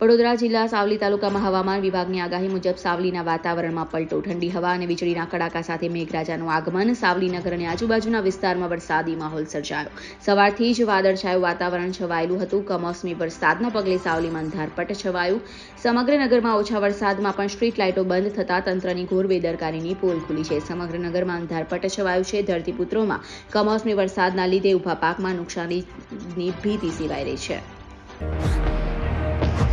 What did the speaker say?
વડોદરા જિલ્લા સાવલી તાલુકામાં હવામાન વિભાગની આગાહી મુજબ સાવલીના વાતાવરણમાં પલટો, ઠંડી હવા અને વીજળીના કડાકા સાથે મેઘરાજાનું આગમન. સાવલીનગર અને આજુબાજુના વિસ્તારમાં વરસાદી માહોલ સર્જાયો. સવારથી જ વાદળછાયું વાતાવરણ છવાયેલું હતું. કમોસમી વરસાદના પગલે સાવલીમાં અંધારપટ છવાયું. સમગ્ર નગરમાં ઓછા વરસાદમાં પણ સ્ટ્રીટ લાઇટો બંધ થતા તંત્રની ઘોર બેદરકારીની પોલ ખુલી છે. સમગ્ર નગરમાં અંધારપટ છવાયું છે. ધરતીપુત્રોમાં કમોસમી વરસાદના લીધે ઊભા પાકમાં નુકસાનીની ભીતિ સેવાઈ રહી છે.